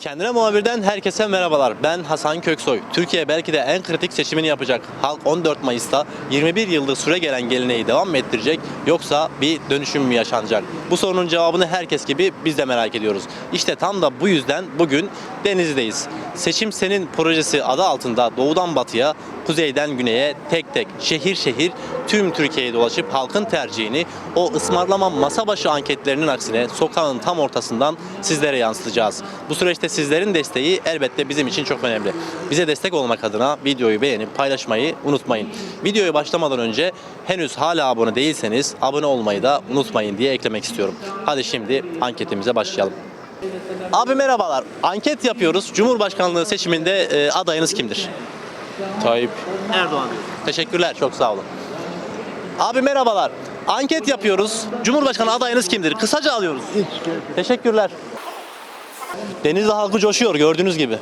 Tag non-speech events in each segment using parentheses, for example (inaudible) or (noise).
Kendine muhabirden herkese merhabalar. Ben Hasan Köksoy. Türkiye belki de en kritik seçimini yapacak. Halk 14 Mayıs'ta 21 yıldır süre gelen geleneği devam mı ettirecek yoksa bir dönüşüm mü yaşanacak? Bu sorunun cevabını herkes gibi biz de merak ediyoruz. İşte tam da bu yüzden bugün Denizli'deyiz. Seçim Senin projesi adı altında doğudan batıya, kuzeyden güneye tek tek şehir şehir tüm Türkiye'yi dolaşıp halkın tercihini o ısmarlama masa başı anketlerinin aksine sokağın tam ortasından sizlere yansıtacağız. Bu süreçte sizlerin desteği elbette bizim için çok önemli. Bize destek olmak adına videoyu beğenip paylaşmayı unutmayın. Videoya başlamadan önce henüz hala abone değilseniz abone olmayı da unutmayın diye eklemek istiyorum. Hadi şimdi anketimize başlayalım. Abi merhabalar. Anket yapıyoruz. Cumhurbaşkanlığı seçiminde e, adayınız kimdir? Tayyip. Erdoğan. Teşekkürler. Çok sağ olun. Abi merhabalar. Anket yapıyoruz. Cumhurbaşkanı adayınız kimdir? Kısaca alıyoruz. Teşekkürler. Denizli halkı coşuyor gördüğünüz gibi.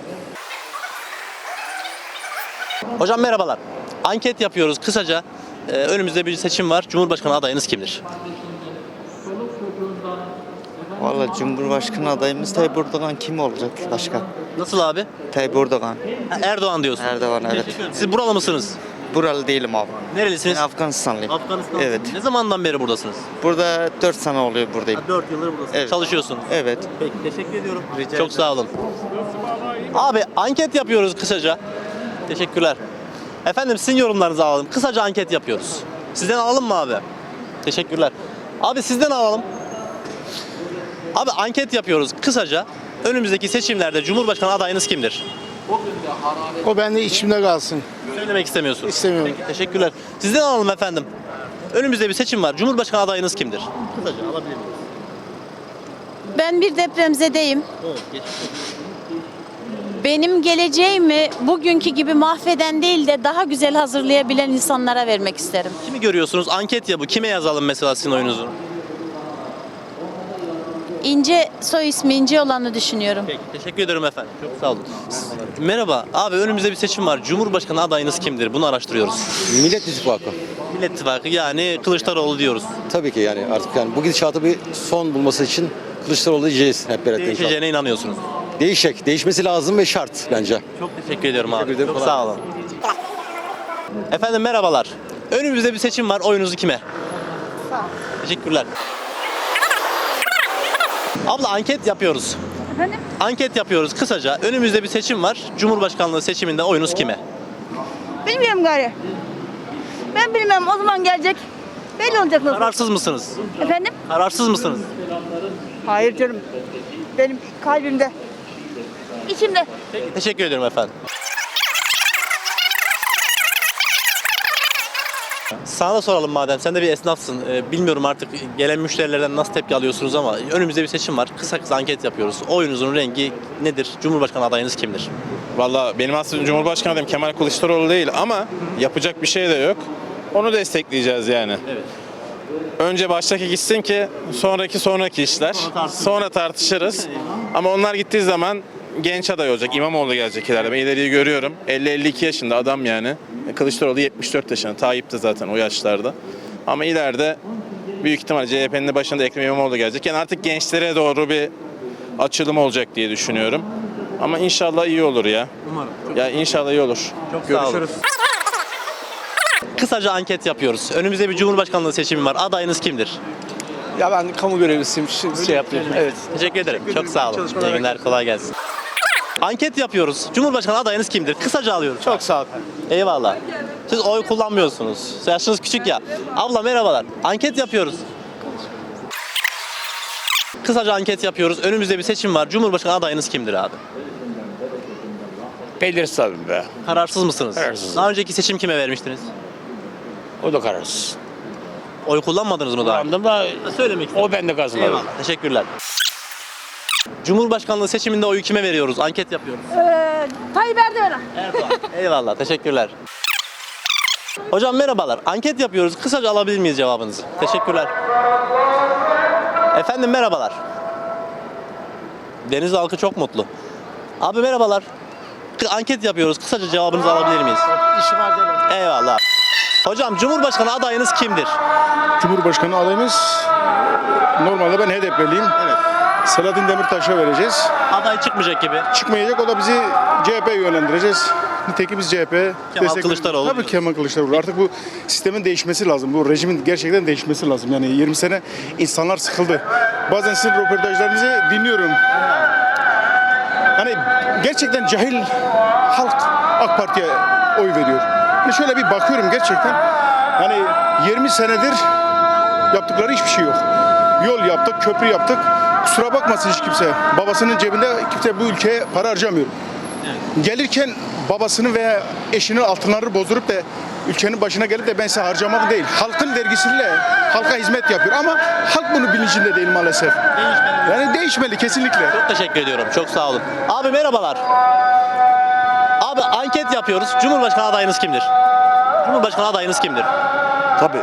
Hocam merhabalar. Anket yapıyoruz kısaca. Ee, önümüzde bir seçim var. Cumhurbaşkanı adayınız kimdir? Valla Cumhurbaşkanı adayımız Tayyip Erdoğan kim olacak başka? Nasıl abi? Tayyip Erdoğan. Ha, Erdoğan diyorsun. Erdoğan evet. Siz buralı mısınız? Buralı değilim abi. Nerelisiniz? Ben Afganistanlıyım. Afganistan. Evet. Ne zamandan beri buradasınız? Burada 4 sene oluyor buradayım. 4 yıldır buradasınız. Evet. Çalışıyorsunuz. Evet. Peki teşekkür ediyorum. Rica Çok sağ olun. Abi anket yapıyoruz kısaca. Teşekkürler. Efendim sizin yorumlarınızı alalım. Kısaca anket yapıyoruz. Sizden alalım mı abi? Teşekkürler. Abi sizden alalım. Abi anket yapıyoruz kısaca. Önümüzdeki seçimlerde Cumhurbaşkanı adayınız kimdir? O bende içimde kalsın. Söylemek istemiyorsunuz. İstemiyorum. Peki, teşekkürler. Sizden alalım efendim. Önümüzde bir seçim var. Cumhurbaşkanı adayınız kimdir? Kısaca alabilir miyim? Ben bir depremzedeyim. Evet. Benim geleceğimi bugünkü gibi mahveden değil de daha güzel hazırlayabilen insanlara vermek isterim. Kimi görüyorsunuz? Anket ya bu. Kime yazalım mesela sizin oyunuzu? İnce soy ismi İnce olanı düşünüyorum. Peki, teşekkür ederim efendim. Çok sağ olun. Merhaba. Abi önümüzde bir seçim var. Cumhurbaşkanı adayınız kimdir? Bunu araştırıyoruz. Millet İttifakı. Millet İttifakı yani Kılıçdaroğlu diyoruz. Tabii ki yani artık yani bu gidişatı bir son bulması için Kılıçdaroğlu diyeceğiz hep birlikte inşallah. Değişeceğine inanıyorsunuz. Değişecek. Değişmesi lazım ve şart bence. Çok teşekkür ediyorum abi. Teşekkür ederim. Çok Kolay sağ olun. Efendim merhabalar. Önümüzde bir seçim var. Oyunuzu kime? Teşekkürler. Abla anket yapıyoruz. Efendim? Anket yapıyoruz kısaca. Önümüzde bir seçim var. Cumhurbaşkanlığı seçiminde oyunuz kime? Bilmiyorum gari. Ben bilmem o zaman gelecek. Belli olacak nasıl. Kararsız mısınız? Efendim? Kararsız mısınız? Hayır canım. Benim kalbimde. İçimde. Teşekkür ediyorum efendim. Sana da soralım madem. Sen de bir esnafsın. Ee, bilmiyorum artık gelen müşterilerden nasıl tepki alıyorsunuz ama önümüzde bir seçim var. Kısa kısa anket yapıyoruz. Oyunuzun rengi nedir? Cumhurbaşkanı adayınız kimdir? Valla benim aslında Cumhurbaşkanı adayım Kemal Kılıçdaroğlu değil ama yapacak bir şey de yok. Onu destekleyeceğiz yani. Evet. Önce baştaki gitsin ki sonraki sonraki işler. Sonra tartışırız. Ama onlar gittiği zaman genç aday olacak. İmamoğlu gelecek ileride. Ben ileriyi görüyorum. 50-52 yaşında adam yani. Kılıçdaroğlu 74 yaşında. Tayyip de zaten o yaşlarda. Ama ileride büyük ihtimal CHP'nin de başında Ekrem İmamoğlu gelecek. Yani artık gençlere doğru bir açılım olacak diye düşünüyorum. Ama inşallah iyi olur ya. Umarım. Ya inşallah iyi olur. Çok sağ olun. Kısaca anket yapıyoruz. Önümüzde bir Cumhurbaşkanlığı seçimi var. Adayınız kimdir? Ya ben kamu görevlisiyim. Şimdi şey yapıyorum. Evet. Teşekkür ederim. Çok sağ olun. İyi günler. Kolay gelsin. Anket yapıyoruz. Cumhurbaşkanı adayınız kimdir? Kısaca alıyoruz. Çok sağ ol. Eyvallah. Siz oy kullanmıyorsunuz. Yaşınız küçük ya. Abla merhabalar. Anket yapıyoruz. Kısaca anket yapıyoruz. Önümüzde bir seçim var. Cumhurbaşkanı adayınız kimdir abi? Belirsiz tabii be. Kararsız mısınız? Kararsız. Daha önceki seçim kime vermiştiniz? O da kararsız. Oy kullanmadınız mı daha? Anladım da Söylemek o bende kalsın abi. Eyvallah. Teşekkürler. Cumhurbaşkanlığı seçiminde oyu kime veriyoruz? Anket yapıyoruz. Ee, Tayyip Erdoğan'a. Erdoğan. Eyvallah. Teşekkürler. Hocam merhabalar. Anket yapıyoruz. Kısaca alabilir miyiz cevabınızı? Teşekkürler. Efendim merhabalar. Deniz halkı çok mutlu. Abi merhabalar. K- Anket yapıyoruz. Kısaca cevabınızı alabilir miyiz? İşim var canım. Eyvallah. Hocam Cumhurbaşkanı adayınız kimdir? Cumhurbaşkanı adayımız normalde ben HDP'liyim. Evet. Selahattin Demirtaş'a vereceğiz. Aday çıkmayacak gibi. Çıkmayacak o da bizi CHP'ye yönlendireceğiz. Nitekim biz CHP destekliyoruz. Kılıçdaroğlu Tabii diyorsun. Kemal Kılıçdaroğlu. Artık bu sistemin değişmesi lazım. Bu rejimin gerçekten değişmesi lazım. Yani 20 sene insanlar sıkıldı. Bazen sizin röportajlarınızı dinliyorum. Hani gerçekten cahil halk AK Parti'ye oy veriyor. Hani şöyle bir bakıyorum gerçekten. Hani 20 senedir yaptıkları hiçbir şey yok. Yol yaptık, köprü yaptık. Kusura bakmasın hiç kimse. Babasının cebinde kimse bu ülkeye para harcamıyor. Gelirken babasını veya eşinin altınları bozdurup da ülkenin başına gelip de ben size harcamak değil. Halkın vergisiyle halka hizmet yapıyor ama halk bunu bilincinde değil maalesef. Yani değişmeli kesinlikle. Çok teşekkür ediyorum. Çok sağ olun. Abi merhabalar. Abi anket yapıyoruz. Cumhurbaşkanı adayınız kimdir? Cumhurbaşkanı adayınız kimdir? Tabii.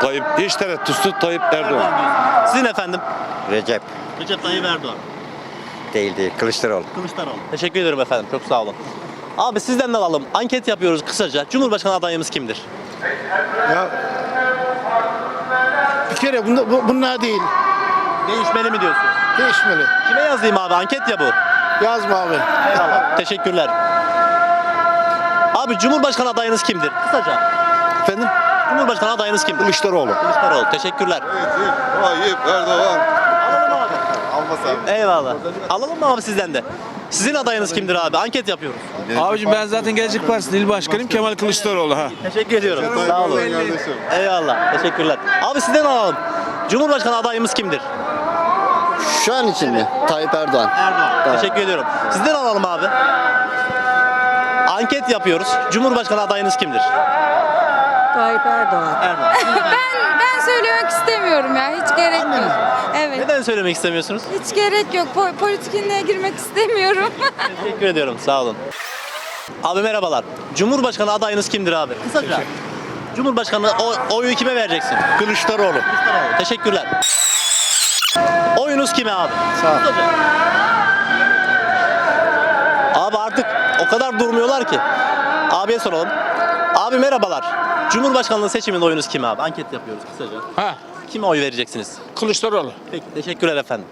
Tayyip hiç tereddütsüz Tayyip Erdoğan. Sizin efendim? Recep Recep Tayyip Erdoğan. değil değil Kılıçdaroğlu. Kılıçdaroğlu. Teşekkür ederim efendim. Çok sağ olun. Abi sizden de alalım. Anket yapıyoruz kısaca. Cumhurbaşkanı adayımız kimdir? Ya bir kere bunda, bu, bunlar değil. Değişmeli mi diyorsun? Değişmeli. Kime yazayım abi? Anket ya bu. Yazma abi. Eyvallah. Teşekkürler. Abi Cumhurbaşkanı adayınız kimdir? Kısaca. Efendim? Cumhurbaşkanı adayınız kimdir? Kılıçdaroğlu. Kılıçdaroğlu. Teşekkürler. Tayyip Erdoğan. Alalım abi. Eyvallah. Alalım mı abi sizden de? Sizin adayınız kimdir abi? Anket yapıyoruz. Abicim ben zaten Gelecek Partisi il başkanıyım Kemal Kılıçdaroğlu ha. Teşekkür ediyorum. Sağ olun. Eyvallah. Teşekkürler. Abi sizden alalım. Cumhurbaşkanı adayımız kimdir? Şu an için mi? Tayyip Erdoğan. Erdoğan. Teşekkür ediyorum. Sizden alalım abi. Anket yapıyoruz. Cumhurbaşkanı adayınız kimdir? Tayyip Erdoğan. Erdoğan. Ben ben söylemek istemiyorum ya. Hiç gerek yok. Evet. Neden söylemek istemiyorsunuz? Hiç gerek yok. Po- politikine girmek istemiyorum. (laughs) Teşekkür ediyorum. Sağ olun. Abi merhabalar. Cumhurbaşkanı adayınız kimdir abi? Kısaca. Cumhurbaşkanı o, oyu kime vereceksin? Kılıçdaroğlu. Kılıçdaroğlu. Teşekkürler. Oyunuz kime abi? Sağ ol. Kısaca. Abi artık o kadar durmuyorlar ki. Abiye soralım. Abi merhabalar. Cumhurbaşkanlığı seçiminde oyunuz kime abi? Anket yapıyoruz kısaca. Ha Kime oy vereceksiniz? Kılıçdaroğlu. Peki teşekkürler efendim.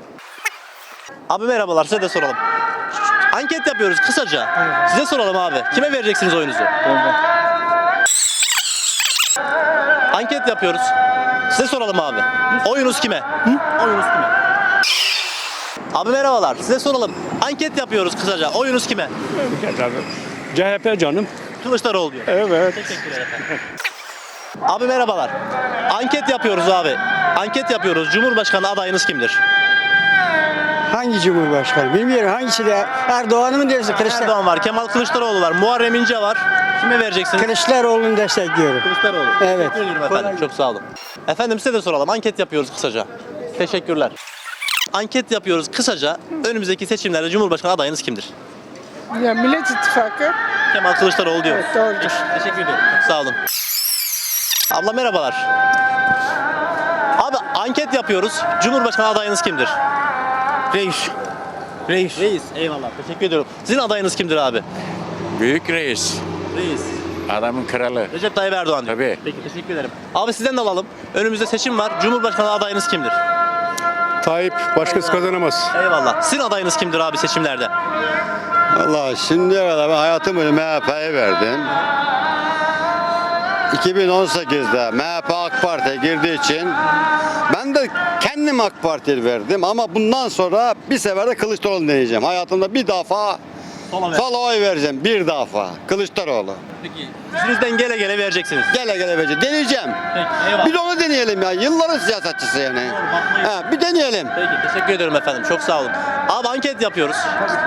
Abi merhabalar size de soralım. Anket yapıyoruz kısaca. Size soralım abi. Kime vereceksiniz oyunuzu? Anket yapıyoruz. Size soralım abi. Oyunuz kime? Oyunuz kime? Abi merhabalar. Size soralım. Anket yapıyoruz kısaca. Oyunuz kime? CHP canım. Kılıçdaroğlu diyor. Evet. Teşekkürler efendim. Abi merhabalar. Anket yapıyoruz abi. Anket yapıyoruz. Cumhurbaşkanı adayınız kimdir? Hangi cumhurbaşkanı? Bilmiyorum hangisi de Erdoğan'ı mı dersin? Kılıçdaroğlu. Erdoğan var, Kemal Kılıçdaroğlu var, Muharrem İnce var. Kime vereceksiniz? Kılıçdaroğlu'nu destekliyorum. Kılıçdaroğlu. Evet. Teşekkür ederim efendim. Çok sağ olun. Efendim size de soralım. Anket yapıyoruz kısaca. Teşekkürler. Anket yapıyoruz kısaca. Önümüzdeki seçimlerde Cumhurbaşkanı adayınız kimdir? Ya Millet İttifakı. Kemal Kılıçdaroğlu diyor. Evet, doğrudur. Teşekkür ederim. Çok sağ olun. Abla merhabalar. Abi anket yapıyoruz. Cumhurbaşkanı adayınız kimdir? Reis. Reis. Reis. Eyvallah. Teşekkür ediyorum. Sizin adayınız kimdir abi? Büyük reis. Reis. Adamın kralı. Recep Tayyip Erdoğan diyor. Tabii. Peki teşekkür ederim. Abi sizden de alalım. Önümüzde seçim var. Cumhurbaşkanı adayınız kimdir? Tayyip başkası kazanamaz. Eyvallah. Sizin adayınız kimdir abi seçimlerde? Valla şimdiye kadar ben hayatım MHP'ye verdim. 2018'de MHP AK Parti'ye girdiği için ben de kendim AK Parti'ye verdim ama bundan sonra bir sefer de Kılıçdaroğlu deneyeceğim. Hayatımda bir defa Sola ver. sola oy vereceğim. Bir defa. Kılıçdaroğlu. Peki. Yüzünüzden gele gele vereceksiniz. Gele gele vereceğim. Deneyeceğim. Peki. Eyvallah. Bir de onu deneyelim ya. Yılların siyasetçisi yani. Ha, bir deneyelim. Peki teşekkür ederim efendim. Çok sağ olun. Abi anket yapıyoruz.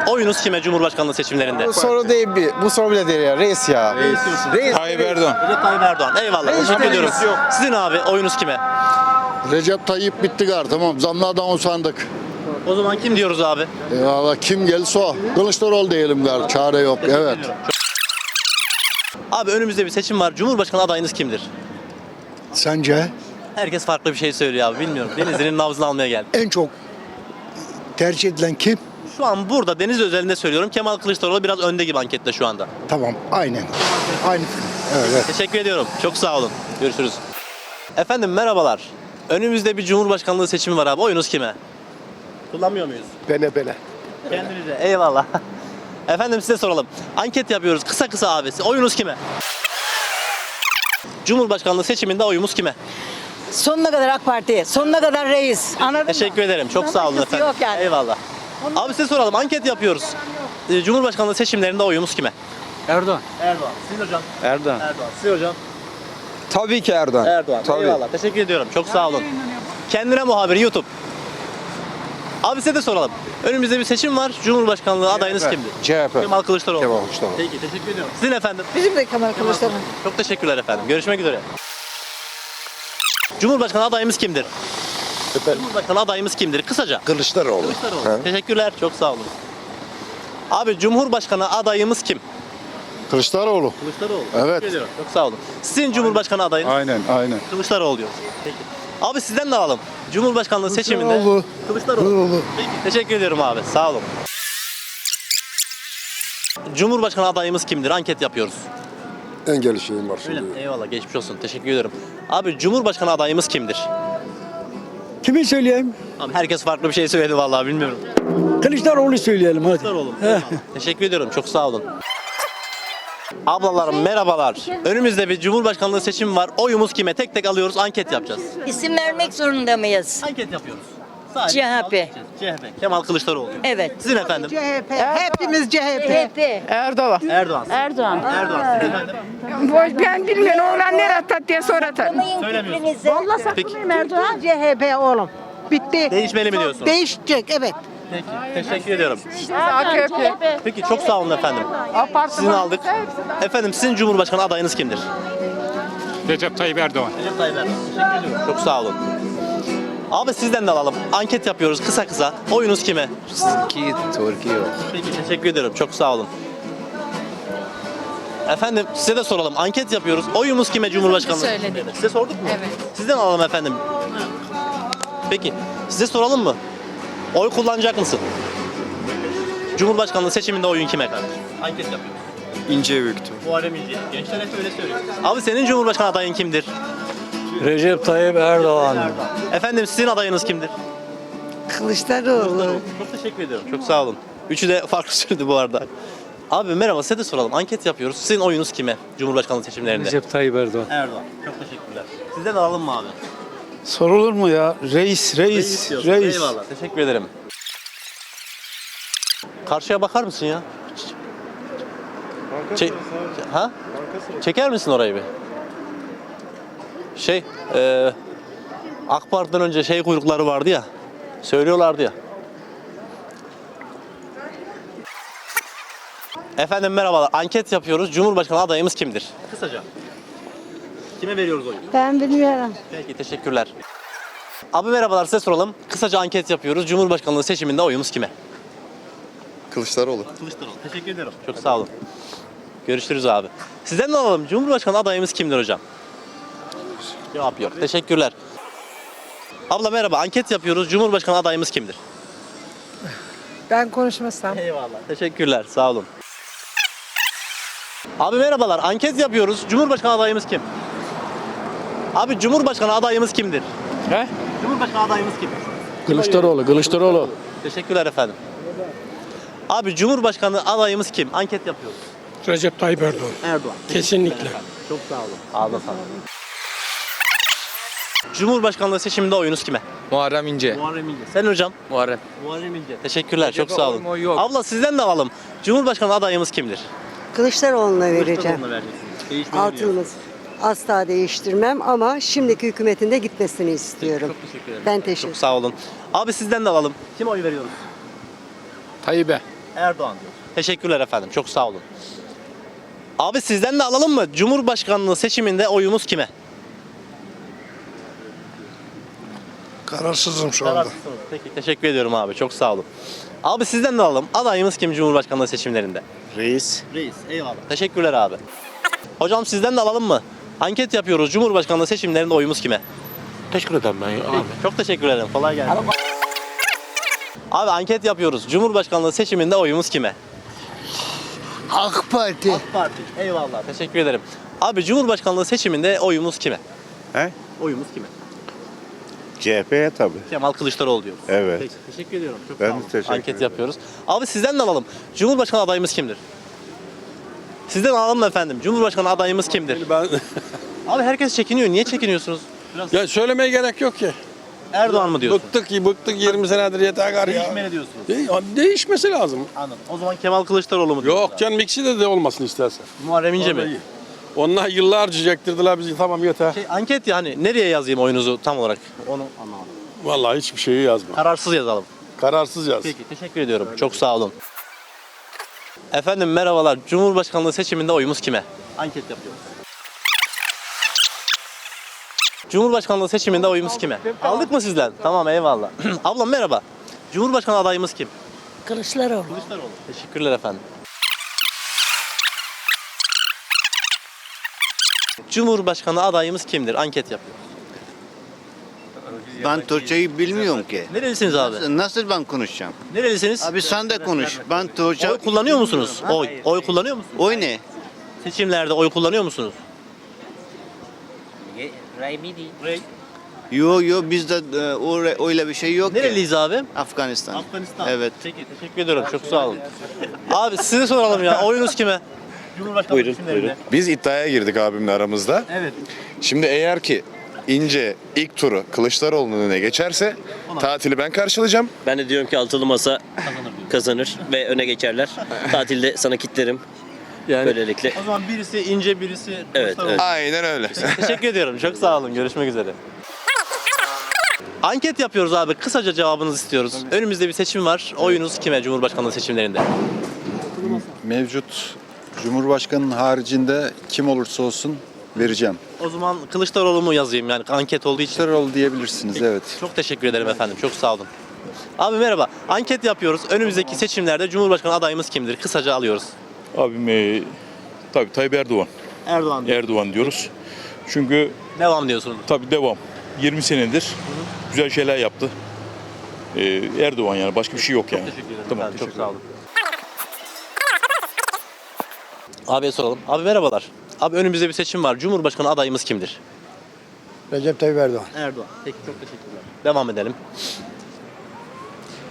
Oyunuz kime Cumhurbaşkanlığı seçimlerinde? Bu soru değil bir. Bu soru bile değil ya. Reis ya. Reis. Reis. Tayyip Erdoğan. Recep Tayyip Erdoğan. Eyvallah. Teşekkür ediyorum. Sizin abi oyunuz kime? Recep Tayyip bitti gar tamam. Zamlardan usandık. O zaman kim diyoruz abi? E, valla kim gelse o. Kılıçdaroğlu diyelim gar. Çare yok. Evet. Abi önümüzde bir seçim var. Cumhurbaşkanı adayınız kimdir? Sence Herkes farklı bir şey söylüyor abi. Bilmiyorum. Denizli'nin nabzını almaya geldim. en çok tercih edilen kim? Şu an burada Denizli özelinde söylüyorum. Kemal Kılıçdaroğlu biraz önde gibi ankette şu anda. Tamam. Aynen. Aynı. Evet. Teşekkür ediyorum. Çok sağ olun. Görüşürüz. Efendim merhabalar. Önümüzde bir Cumhurbaşkanlığı seçimi var abi. Oyunuz kime? Kullanmıyor muyuz? Bene bene. Kendinize. Eyvallah. (laughs) Efendim size soralım. Anket yapıyoruz. Kısa kısa abisi. Oyunuz kime? Cumhurbaşkanlığı seçiminde oyumuz kime? Sonuna kadar AK Parti, sonuna kadar reis. Anladın mı? Teşekkür ederim. Çok sağ olun Alakası efendim. yok yani. Eyvallah. Abi size soralım. Anket yapıyoruz. Ee, Cumhurbaşkanlığı seçimlerinde oyumuz kime? Erdoğan. Erdoğan. Sizin hocam? Erdoğan. Erdoğan. Siz hocam? Tabii ki Erdoğan. Erdoğan. Eyvallah. Teşekkür ediyorum. Çok sağ olun. Kendine muhabir YouTube. Abi size de soralım. Önümüzde bir seçim var. Cumhurbaşkanlığı adayınız kimdir? CHP. Kemal Kılıçdaroğlu. Kemal Kılıçdaroğlu. Peki teşekkür ediyorum. Sizin efendim? Bizim de Kemal Kılıçdaroğlu. Çok teşekkürler efendim. Görüşmek üzere. Cumhurbaşkanı adayımız kimdir? Cumhurbaşkanı adayımız kimdir? Kısaca. Kılıçdaroğlu. Kılıçdaroğlu. Teşekkürler. Çok sağ olun. Abi Cumhurbaşkanı adayımız kim? Kılıçdaroğlu. Kılıçdaroğlu. Evet. Çok sağ olun. Sizin Cumhurbaşkanı adayınız? Aynen aynen. Kılıçdaroğlu diyoruz. Peki. Abi sizden de alalım. Cumhurbaşkanlığı seçiminde. Kılıçdaroğlu. Kılıçdaroğlu. Peki. Teşekkür ediyorum abi. Sağ olun. Cumhurbaşkanı adayımız kimdir? Anket yapıyoruz. Engel şeyim var Öyle mi? Eyvallah. Geçmiş olsun. Teşekkür ederim. Abi Cumhurbaşkanı adayımız kimdir? Kimi söyleyeyim? Abi herkes farklı bir şey söyledi vallahi bilmiyorum. Kılıçdaroğlu söyleyelim hadi. Kılıçdaroğlu. Eyvallah. Teşekkür ediyorum. Çok sağ olun. Ablalarım merhabalar. Önümüzde bir Cumhurbaşkanlığı seçimi var. Oyumuz kime? Tek tek alıyoruz. Anket yapacağız. İsim vermek zorunda mıyız? Anket yapıyoruz. Sadece CHP. CHP. Kemal Kılıçdaroğlu. Evet. Sizin efendim? CHP. Hepimiz CHP. CHP. Erdoğan. Erdoğan. Erdoğan. Erdoğan. Sizin efendim? Ben bilmiyorum oğlan nereye atat diye soratar. Söylemiyorsun. Peki. Erdoğan. CHP oğlum. Bitti. Değişmeli mi diyorsunuz? Değişecek evet. Peki. Teşekkür ediyorum. AKP. Peki çok sağ olun efendim. Sizin aldık. Efendim sizin Cumhurbaşkanı adayınız kimdir? Recep Tayyip Erdoğan. Recep Tayyip Erdoğan. Teşekkür ediyorum. Çok sağ olun. Abi sizden de alalım. Anket yapıyoruz kısa kısa. Oyunuz kime? Ki Türkiye. Peki teşekkür ederim. Çok sağ olun. Efendim size de soralım. Anket yapıyoruz. Oyumuz kime Cumhurbaşkanlığı? Söyledik. Size sorduk mu? Evet. Sizden alalım efendim. Peki size soralım mı? Oy kullanacak mısın? Cumhurbaşkanlığı seçiminde oyun kime kardeş? Anket yapıyoruz. İnce büktüm. Muharrem İnce. Gençler hep öyle söylüyor. Abi senin Cumhurbaşkanı adayın kimdir? Recep Tayyip Erdoğan. Efendim sizin adayınız kimdir? Kılıçdaroğlu. Çok teşekkür ediyorum. Çok sağ olun. Üçü de farklı (laughs) söyledi bu arada. Abi merhaba size de soralım. Anket yapıyoruz. Sizin oyunuz kime? Cumhurbaşkanlığı seçimlerinde. Recep Tayyip Erdoğan. Erdoğan. Çok teşekkürler. Sizden alalım mı abi? Sorulur mu ya? Reis, reis, diyorsun. Eyvallah. Teşekkür ederim. Karşıya bakar mısın ya? Çek, ha? Çeker misin orayı bir? Şey, e, AK Parti'den önce şey kuyrukları vardı ya. Söylüyorlardı ya. Efendim merhabalar. Anket yapıyoruz. Cumhurbaşkanı adayımız kimdir? Kısaca. Kime veriyoruz oyu? Ben bilmiyorum. Peki teşekkürler. Abi merhabalar size soralım. Kısaca anket yapıyoruz. Cumhurbaşkanlığı seçiminde oyumuz kime? Kılıçdaroğlu. Kılıçdaroğlu. Teşekkür ederim. Çok sağ olun. Görüşürüz abi. Sizden de alalım. Cumhurbaşkanı adayımız kimdir hocam? Cevap yok. Teşekkürler. Abla merhaba. Anket yapıyoruz. Cumhurbaşkanı adayımız kimdir? Ben konuşmasam. Eyvallah. Teşekkürler. Sağ olun. Abi merhabalar. Anket yapıyoruz. Cumhurbaşkanı adayımız kim? Abi Cumhurbaşkanı adayımız kimdir? He? Cumhurbaşkanı adayımız kim? Kılıçdaroğlu, Kılıçdaroğlu. Teşekkürler efendim. Abi Cumhurbaşkanı adayımız kim? Anket yapıyoruz. Recep Tayyip Erdoğan. Erdoğan. Kesinlikle. Çok sağ olun. Ağzına sağlık. Cumhurbaşkanlığı seçiminde oyunuz kime? Muharrem İnce. Muharrem İnce. Sen hocam? Muharrem. Muharrem İnce. Teşekkürler. Çok sağ olun. oy yok. Abla sizden de alalım. Cumhurbaşkanı adayımız kimdir? Kılıçdaroğlu'na vereceğim. Kılıçdaroğlu'na vereceksiniz. Değişmeli mi diyorsun? Asla değiştirmem ama şimdiki hükümetin de gitmesini istiyorum. Çok teşekkür ederim. Ben teşekkür Çok sağ olun. Abi sizden de alalım. Kime oy veriyoruz? Tayyip'e. Erdoğan diyor. Teşekkürler efendim. Çok sağ olun. Abi sizden de alalım mı? Cumhurbaşkanlığı seçiminde oyumuz kime? Kararsızım şu Kararsızsınız. Peki teşekkür ediyorum abi. Çok sağ olun. Abi sizden de alalım. Adayımız kim Cumhurbaşkanlığı seçimlerinde? Reis. Reis. Eyvallah. Teşekkürler abi. Hocam sizden de alalım mı? Anket yapıyoruz. Cumhurbaşkanlığı seçimlerinde oyumuz kime? Teşekkür ederim ben abi. Çok teşekkür ederim. Kolay gelsin. Abi anket yapıyoruz. Cumhurbaşkanlığı seçiminde oyumuz kime? AK Parti. AK Parti. Eyvallah. Teşekkür ederim. Abi Cumhurbaşkanlığı seçiminde oyumuz kime? He? Oyumuz kime? CHP'ye tabii. Kemal Kılıçdaroğlu diyoruz. Evet. Peki, teşekkür ediyorum. Çok Ben sağ de olun. teşekkür Anket ederim. yapıyoruz. Abi sizden de alalım. Cumhurbaşkanı adayımız kimdir? Sizden alalım efendim. Cumhurbaşkanı adayımız kimdir? Ben (laughs) Abi herkes çekiniyor. Niye çekiniyorsunuz? Biraz ya söylemeye gerek yok ki. Erdoğan mı diyorsun? Bıktık ki bıktık 20 senedir yeter gar ya. Değişmeli diyorsunuz. De- değişmesi lazım. Anladım. O zaman Kemal Kılıçdaroğlu mu diyorsun? Yok canım ikisi de de olmasın istersen. Muharrem İnce mi? Vallahi. Onlar yıllarca çektirdiler bizi tamam yeter. Şey, anket yani nereye yazayım oyunuzu tam olarak? Onu anlamadım. Vallahi hiçbir şeyi yazma. Kararsız yazalım. Kararsız yaz. Peki teşekkür ediyorum. Çok sağ olun. Efendim merhabalar. Cumhurbaşkanlığı seçiminde oyumuz kime? Anket yapıyoruz. Cumhurbaşkanlığı seçiminde oyumuz kime? Aldık mı sizden? Tamam eyvallah. (clears throat) Ablam merhaba. Cumhurbaşkanı adayımız kim? Kılıçdaroğlu. Kılıçdaroğlu. Teşekkürler efendim. Cumhurbaşkanı adayımız kimdir? Anket yapıyoruz. Ben Türkçeyi bilmiyorum ki. Nerelisiniz abi? Nasıl ben konuşacağım? Nerelisiniz? Abi sen de konuş. Ben Türkçe... Oy kullanıyor musunuz? Oy. Oy kullanıyor musunuz? Oy ne? Seçimlerde oy kullanıyor musunuz? Yo yo bizde e, o- öyle bir şey yok ki. Nereliyiz abi? Afganistan. Afganistan. Evet. Peki teşekkür ediyorum. Çok sağ olun. Abi size soralım ya. Oyunuz kime? Cumhurbaşkanı Buyurun. Biz iddiaya girdik abimle aramızda. Evet. Şimdi eğer ki İnce ilk turu Kılıçdaroğlu'nun önüne geçerse tatili ben karşılayacağım. Ben de diyorum ki altılı masa kazanır ve öne geçerler. (laughs) Tatilde sana kitlerim. Yani Böylelikle. o zaman birisi ince birisi Evet, evet. Aynen öyle. Teşekkür ediyorum. Çok sağ olun. Görüşmek üzere. Anket yapıyoruz abi. Kısaca cevabınızı istiyoruz. Önümüzde bir seçim var. Oyunuz kime Cumhurbaşkanlığı seçimlerinde? Mevcut Cumhurbaşkanının haricinde kim olursa olsun vereceğim. O zaman Kılıçdaroğlu mu yazayım yani anket olduğu için? Kılıçdaroğlu diyebilirsiniz evet. Çok teşekkür ederim efendim. Çok sağ olun. Abi merhaba. Anket yapıyoruz. Önümüzdeki seçimlerde Cumhurbaşkanı adayımız kimdir? Kısaca alıyoruz. Abim e, tabii Tayyip Erdoğan. Erdoğan. Erdoğan diyoruz. Çünkü Devam diyorsunuz. tabii devam. 20 senedir güzel şeyler yaptı. E, Erdoğan yani başka bir şey yok yani. Teşekkür ederim. Tamam, efendim, çok teşekkür sağ olun. Abiye soralım. Abi merhabalar. Abi önümüzde bir seçim var. Cumhurbaşkanı adayımız kimdir? Recep Tayyip Erdoğan. Erdoğan. Peki çok teşekkürler. Devam edelim.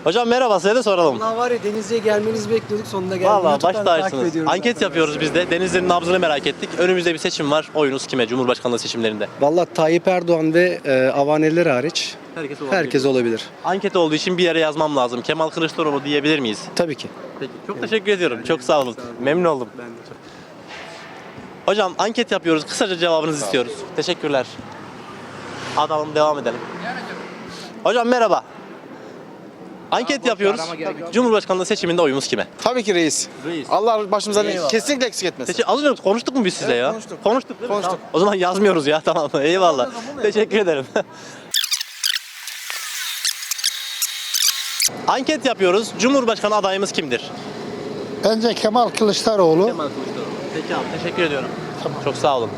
Hocam merhaba size de soralım. Allah var ya Denizli'ye gelmenizi bekliyorduk sonunda geldik. Valla baş tacısınız. Anket yapıyoruz biz de. Denizlerin nabzını merak ettik. Önümüzde bir seçim var. Oyunuz kime? Cumhurbaşkanlığı seçimlerinde. Valla Tayyip Erdoğan ve e, avaneler hariç Herkes herkes olabilir. Anket olduğu için bir yere yazmam lazım. Kemal Kılıçdaroğlu diyebilir miyiz? Tabii ki. Peki. Çok teşekkür ediyorum. Çok sağ olun. Memnun oldum. Hocam anket yapıyoruz. Kısaca cevabınızı istiyoruz. Teşekkürler. Adalım devam edelim. Hocam merhaba. Anket yapıyoruz. Cumhurbaşkanlığı seçiminde oyumuz kime? Tabii ki reis. Reis. Allah başımızdan Eyvallah. kesinlikle eksik etmesin. Seçim, az önce konuştuk mu biz size ya? konuştuk. Konuştuk değil mi? Konuştuk. Tamam. O zaman yazmıyoruz ya (laughs) tamam. Eyvallah. Teşekkür ederim. (laughs) Anket yapıyoruz. Cumhurbaşkanı adayımız kimdir? Bence Kemal Kılıçdaroğlu. Kemal Kılıçdaroğlu. Peki abi teşekkür ediyorum. Çok sağ olun.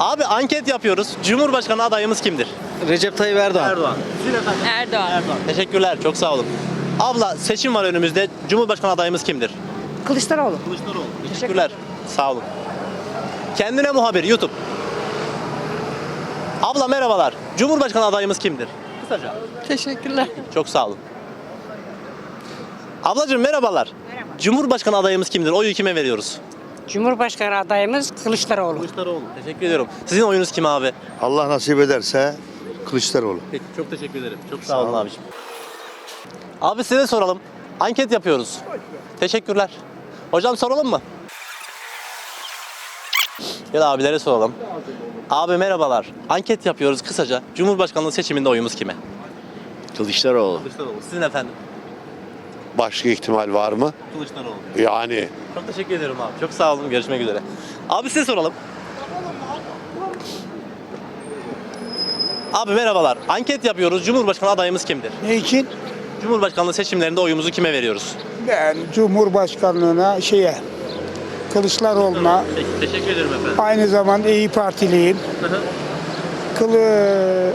Abi anket yapıyoruz. Cumhurbaşkanı adayımız kimdir? Recep Tayyip Erdoğan. Erdoğan. Sizin efendim? Erdoğan. Erdoğan. Teşekkürler. Çok sağ olun. Abla seçim var önümüzde. Cumhurbaşkanı adayımız kimdir? Kılıçdaroğlu. Kılıçdaroğlu. Teşekkürler. Sağ olun. Kendine muhabir YouTube. Abla merhabalar. Cumhurbaşkanı adayımız kimdir? Kısaca. Teşekkürler. Çok sağ olun. Ablacığım merhabalar. Cumhurbaşkanı adayımız kimdir? Oyu kime veriyoruz? Cumhurbaşkanı adayımız Kılıçdaroğlu. Kılıçdaroğlu. Teşekkür ediyorum. Sizin oyunuz kim abi? Allah nasip ederse Kılıçdaroğlu. Peki çok teşekkür ederim. Çok sağ olun abiciğim. Abi size soralım. Anket yapıyoruz. Teşekkürler. Hocam soralım mı? Ya da abilere soralım. Abi merhabalar. Anket yapıyoruz kısaca. Cumhurbaşkanlığı seçiminde oyumuz kime? Kılıçdaroğlu. Kılıçdaroğlu. Sizin efendim? Başka ihtimal var mı? Kılıçdaroğlu. Yani Çok teşekkür ederim abi. Çok sağ olun. Görüşmek üzere. Abi size soralım. Abi merhabalar. Anket yapıyoruz. Cumhurbaşkanı adayımız kimdir? Ne için? Cumhurbaşkanlığı seçimlerinde oyumuzu kime veriyoruz? Ben Cumhurbaşkanlığına şeye Kılıçdaroğlu'na Peki, teşekkür ederim efendim. aynı zamanda İyi Partiliyim. Kılı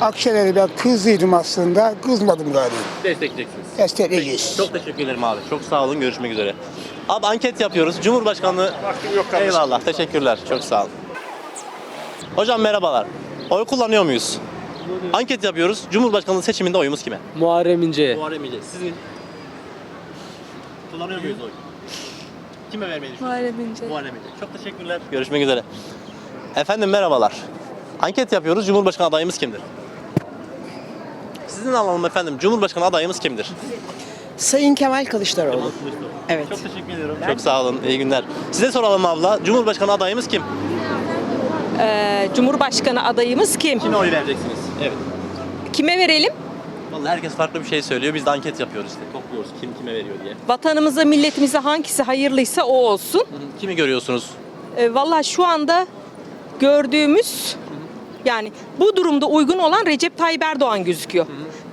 Akşener'e ben kızdıydım aslında. Kızmadım galiba. Destekleyeceksiniz. Destekleyeceğiz. Çok teşekkür ederim abi. Çok sağ olun. Görüşmek üzere. Abi anket yapıyoruz. Cumhurbaşkanlığı... Eyvallah. Teşekkürler. Çok sağ olun. Hocam merhabalar. Oy kullanıyor muyuz? Anket yapıyoruz. Cumhurbaşkanlığı seçiminde oyumuz kime? Muharrem İnce. Muharrem İnce. Sizin? Kullanıyor muyuz oy? Kime vermeyi düşünüyorsunuz? Muharrem İnce. Muharrem İnce. Çok teşekkürler. Görüşmek üzere. Efendim merhabalar. Anket yapıyoruz. Cumhurbaşkanı adayımız kimdir? Sizin alalım efendim. Cumhurbaşkanı adayımız kimdir? Sayın Kemal Kılıçdaroğlu. Evet. Çok teşekkür ediyorum. Çok sağ olun. İyi günler. Size soralım abla. Cumhurbaşkanı adayımız kim? Ee, Cumhurbaşkanı adayımız kim? Kime oy vereceksiniz? Evet. Kime verelim? Vallahi herkes farklı bir şey söylüyor. Biz de anket yapıyoruz işte. Topluyoruz kim kime veriyor diye. Vatanımıza, milletimize hangisi hayırlıysa o olsun. Kimi görüyorsunuz? Ee, Valla şu anda gördüğümüz yani bu durumda uygun olan Recep Tayyip Erdoğan gözüküyor.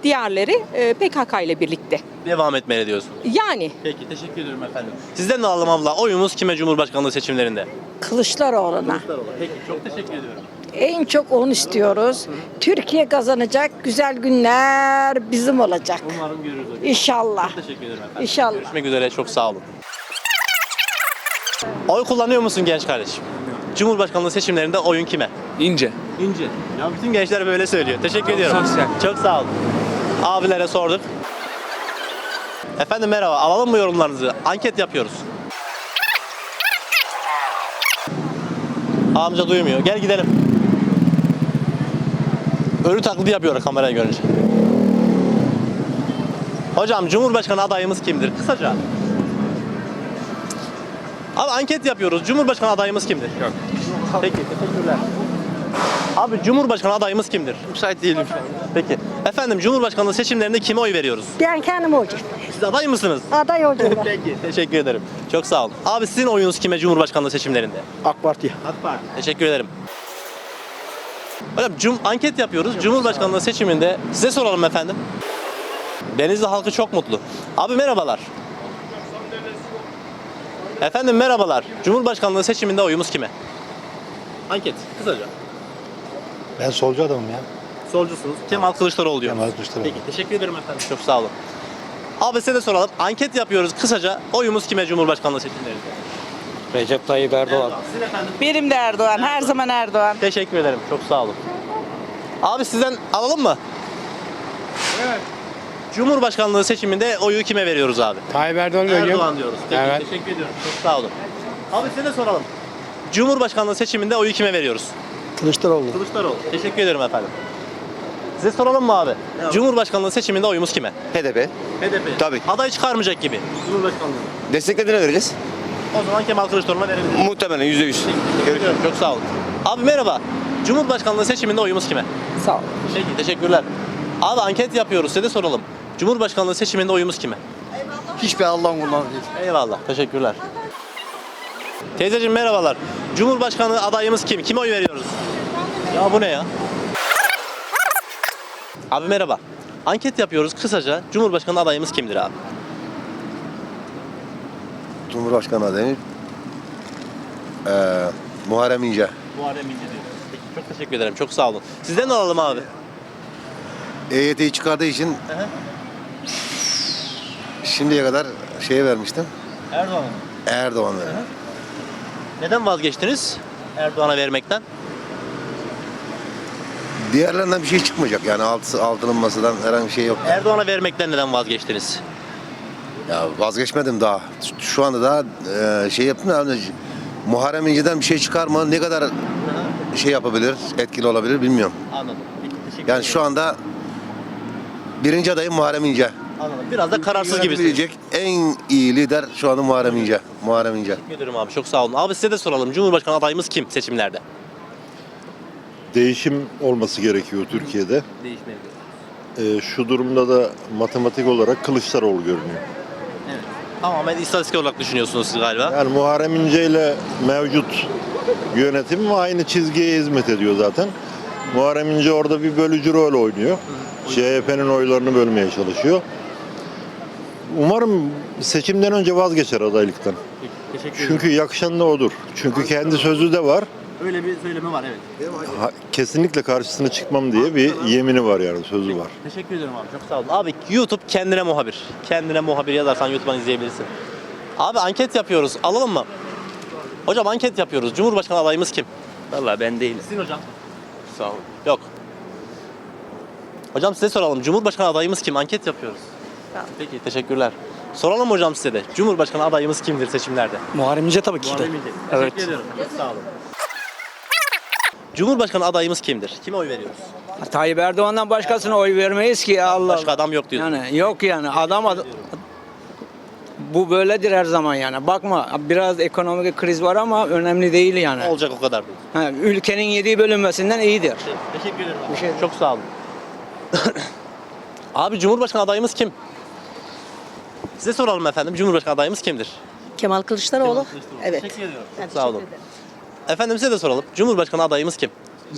Diğerleri e, PKK ile birlikte. Devam etmeli diyorsun. Yani Peki teşekkür ederim efendim. Sizden de alalım abla. Oyumuz kime Cumhurbaşkanlığı seçimlerinde? Kılıçdaroğlu'na. Peki çok teşekkür ediyorum. En çok onu istiyoruz. Türkiye kazanacak. Güzel günler bizim olacak. Umarım görürüz hocam. İnşallah. Teşekkür ederim efendim. İnşallah. Görüşmek üzere. Çok sağ olun. Oy kullanıyor musun genç kardeşim? Cumhurbaşkanlığı seçimlerinde oyun kime? İnce. İnce. Ya bütün gençler böyle söylüyor. Teşekkür ediyorum. sosyal. Çok sağ olun. Abilere sorduk. Efendim merhaba. Alalım mı yorumlarınızı? Anket yapıyoruz. Amca duymuyor. Gel gidelim. Ölü taklidi yapıyor kamerayı görünce. Hocam Cumhurbaşkanı adayımız kimdir? Kısaca. Abi anket yapıyoruz. Cumhurbaşkanı adayımız kimdir? Yok. Peki teşekkürler. Abi Cumhurbaşkanı adayımız kimdir? Müsait değilim şu an. Peki. Efendim Cumhurbaşkanlığı seçimlerinde kime oy veriyoruz? Ben kendim olacağım. Siz aday mısınız? Aday olacağım. (laughs) Peki. Teşekkür ederim. Çok sağ olun. Abi sizin oyunuz kime Cumhurbaşkanlığı seçimlerinde? AK Parti. AK Parti. Teşekkür ederim. Hocam cum anket yapıyoruz. Cumhurbaşkanlığı seçiminde size soralım efendim. Denizli halkı çok mutlu. Abi merhabalar. Efendim merhabalar. Cumhurbaşkanlığı seçiminde oyumuz kime? Anket kısaca. Ben solcu adamım ya. Solcusunuz. Kemal Kılıçdaroğlu diyor. Kemal Kılıçdaroğlu. Peki teşekkür ederim efendim. Çok sağ olun. Abi size de soralım. Anket yapıyoruz kısaca. Oyumuz kime Cumhurbaşkanlığı seçimlerinde? Recep Tayyip Erdoğan. Sizin efendim. benim de Erdoğan. Her zaman Erdoğan. Teşekkür ederim. Çok sağ olun. Abi sizden alalım mı? Evet. Cumhurbaşkanlığı seçiminde oyu kime veriyoruz abi? Tayyip Erdoğan Erdoğan diyoruz. Peki, Evet. Teşekkür ediyorum. Çok sağ olun. Abi size de soralım. Cumhurbaşkanlığı seçiminde oyu kime veriyoruz? Kılıçdaroğlu. Kılıçdaroğlu. Teşekkür ederim efendim. Size soralım mı abi? Cumhurbaşkanlığı seçiminde oyumuz kime? HDP. HDP. Tabii. Aday çıkarmayacak gibi. Cumhurbaşkanlığı. Desteklediğine vereceğiz. O zaman Kemal Kılıçdaroğlu'na verebiliriz. Muhtemelen %100. Görüşürüz. Çok sağ olun. Abi merhaba. Cumhurbaşkanlığı seçiminde oyumuz kime? Sağ ol. Peki teşekkürler. Abi anket yapıyoruz size de soralım. Cumhurbaşkanlığı seçiminde oyumuz kime? Hiçbir Allah'ın kullanı değil. Eyvallah. Teşekkürler. Teyzeciğim merhabalar. Cumhurbaşkanı adayımız kim? Kime oy veriyoruz? Ya bu ne ya? Abi merhaba. Anket yapıyoruz kısaca. Cumhurbaşkanı adayımız kimdir abi? Cumhurbaşkanı adayı eee Muharrem İnce. Muharrem İnce diyor. Peki çok teşekkür ederim. Çok sağ olun. Sizden de alalım abi. EYT'yi çıkardığı için hı. şimdiye kadar şeye vermiştim. Erdoğan. Erdoğan verdim. Neden vazgeçtiniz Erdoğan'a vermekten? Diğerlerinden bir şey çıkmayacak yani altı, altının masadan herhangi bir şey yok. Erdoğan'a vermekten neden vazgeçtiniz? Ya vazgeçmedim daha. Şu anda daha eee, şey yaptım da hani Muharrem İnce'den bir şey çıkar mı? Ne kadar şey yapabilir, etkili olabilir bilmiyorum. Anladım. Peki, teşekkür Yani şu anda birinci adayım Muharrem İnce. Anladım. Biraz da kararsız gibisiniz. Yönetebilecek en iyi lider şu anda Muharrem İnce. Muharrem İnce. Teşekkür abi. Çok sağ olun. Abi size de soralım. Cumhurbaşkanı adayımız kim seçimlerde? Değişim olması gerekiyor Türkiye'de. Değişmeli. Ee, şu durumda da matematik olarak Kılıçdaroğlu görünüyor. Tamamen istatistik olarak düşünüyorsunuz siz galiba. Yani Muharrem İnce ile mevcut yönetim aynı çizgiye hizmet ediyor zaten. Muharrem İnce orada bir bölücü rol oynuyor. CHP'nin oylarını bölmeye çalışıyor. Umarım seçimden önce vazgeçer adaylıktan. Teşekkür Çünkü yakışan da odur. Çünkü kendi sözü de var. Öyle bir söylemi var evet. Ha- kesinlikle karşısına çıkmam diye bir yemini var yani sözü var. Teşekkür ederim abi. Çok sağ olun. Abi YouTube kendine muhabir. Kendine muhabir yazarsan YouTube'dan izleyebilirsin. Abi anket yapıyoruz. Alalım mı? Hocam anket yapıyoruz. Cumhurbaşkanı adayımız kim? Vallahi ben değilim. Sizin hocam. Sağ olun. Yok. Hocam size soralım. Cumhurbaşkanı adayımız kim? Anket yapıyoruz. Peki teşekkürler. Soralım hocam size de. Cumhurbaşkanı adayımız kimdir seçimlerde? Muharrem İnce tabii ki de. Muharrem İnce. Evet. Teşekkür ediyorum. Çok sağ olun. Cumhurbaşkanı adayımız kimdir? Kime oy veriyoruz? Tayyip Erdoğan'dan başkasına oy vermeyiz ki ya Allah. Başka adam yok diyorsun. Yani yok yani adam ad- bu böyledir her zaman yani. Bakma biraz ekonomik kriz var ama önemli değil yani. Olacak o kadar değil. Ha, ülkenin yediği bölünmesinden iyidir. Teşekkür ederim. Bir şey Çok sağ olun. (coughs) Abi Cumhurbaşkanı adayımız kim? Size soralım efendim. Cumhurbaşkanı adayımız kimdir? Kemal Kılıçdaroğlu. Evet. Teşekkür ediyorum. Çok sağ olun. Efendim size de soralım. Cumhurbaşkanı adayımız kim?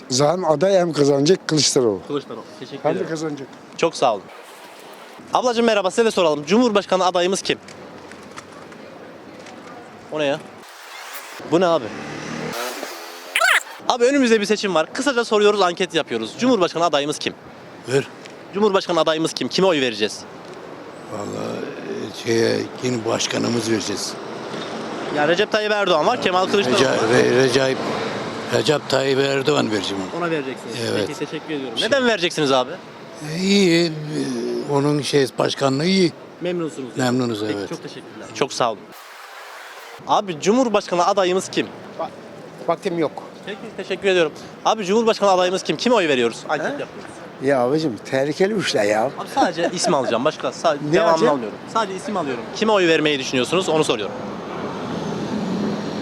Zaten aday hem kazanacak Kılıçdaroğlu. Kılıçdaroğlu. Teşekkür Hem de ederim. kazanacak. Çok sağ olun. Ablacığım merhaba size de soralım. Cumhurbaşkanı adayımız kim? O ne ya? Bu ne abi? Abi önümüzde bir seçim var. Kısaca soruyoruz, anket yapıyoruz. Cumhurbaşkanı adayımız kim? Ver. Cumhurbaşkanı adayımız kim? Kime oy vereceğiz? Vallahi şeye yeni başkanımız vereceğiz. Ya Recep Tayyip Erdoğan var, Kemal Kılıçdaroğlu var. Recep Recep Tayyip Erdoğan vereceğim Ona vereceksiniz. Evet. Peki teşekkür ediyorum. Neden vereceksiniz abi? İyi. Onun şey başkanlığı iyi. Memnunsunuz. Memnunuz Peki, evet. Çok teşekkürler. Çok sağ olun. Abi Cumhurbaşkanı adayımız kim? Vaktim yok. Peki teşekkür ediyorum. Abi Cumhurbaşkanı adayımız kim? Kime oy veriyoruz? Anket yapıyoruz. Ya abicim tehlikeli işler ya. Abi sadece isim alacağım. Başka sadece Ne devamını alacağım? almıyorum. Sadece isim alıyorum. Kime oy vermeyi düşünüyorsunuz? Onu soruyorum.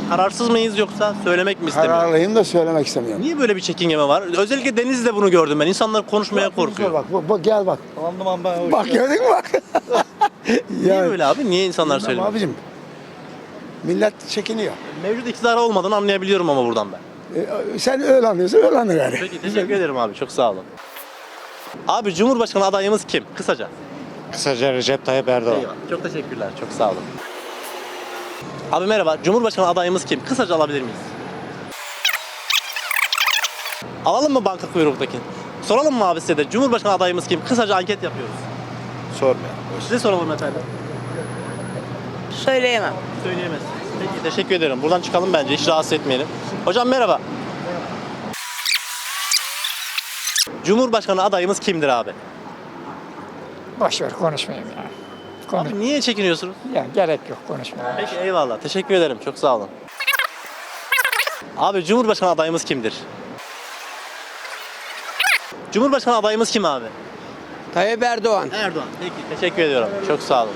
Kararsız mıyız yoksa söylemek mi istemiyoruz? Kararlıyım da söylemek istemiyorum. Niye böyle bir çekingeme var? Özellikle Denizli'de bunu gördüm ben. İnsanlar konuşmaya korkuyor. Bak, bak, bak gel bak. Bak gördün mü bak. (laughs) Niye böyle abi? Niye insanlar Bilmem söylüyor? abicim. Millet çekiniyor. Mevcut iktidara olmadığını anlayabiliyorum ama buradan ben. E, sen öyle anlıyorsun öyle anlıyor yani. Peki teşekkür ederim abi. Çok sağ olun. Abi Cumhurbaşkanı adayımız kim? Kısaca. Kısaca Recep Tayyip Erdoğan. Eyvallah. Çok teşekkürler. Çok sağ olun. Abi merhaba. Cumhurbaşkanı adayımız kim? Kısaca alabilir miyiz? Alalım mı banka kuyruğundaki? Soralım mı abi size de? Cumhurbaşkanı adayımız kim? Kısaca anket yapıyoruz. Sorma. Size soralım efendim. Söyleyemem. Söyleyemezsiniz. Peki teşekkür ederim. Buradan çıkalım bence. Hiç rahatsız etmeyelim. Hocam merhaba. Cumhurbaşkanı adayımız kimdir abi? Boş ver konuşmayayım ya. Abi niye çekiniyorsunuz? Ya gerek yok konuşmaya. Peki eyvallah. Teşekkür ederim. Çok sağ olun. Abi Cumhurbaşkanı adayımız kimdir? Cumhurbaşkanı adayımız kim abi? Tayyip Erdoğan. Erdoğan. Peki teşekkür ediyorum. Çok sağ olun.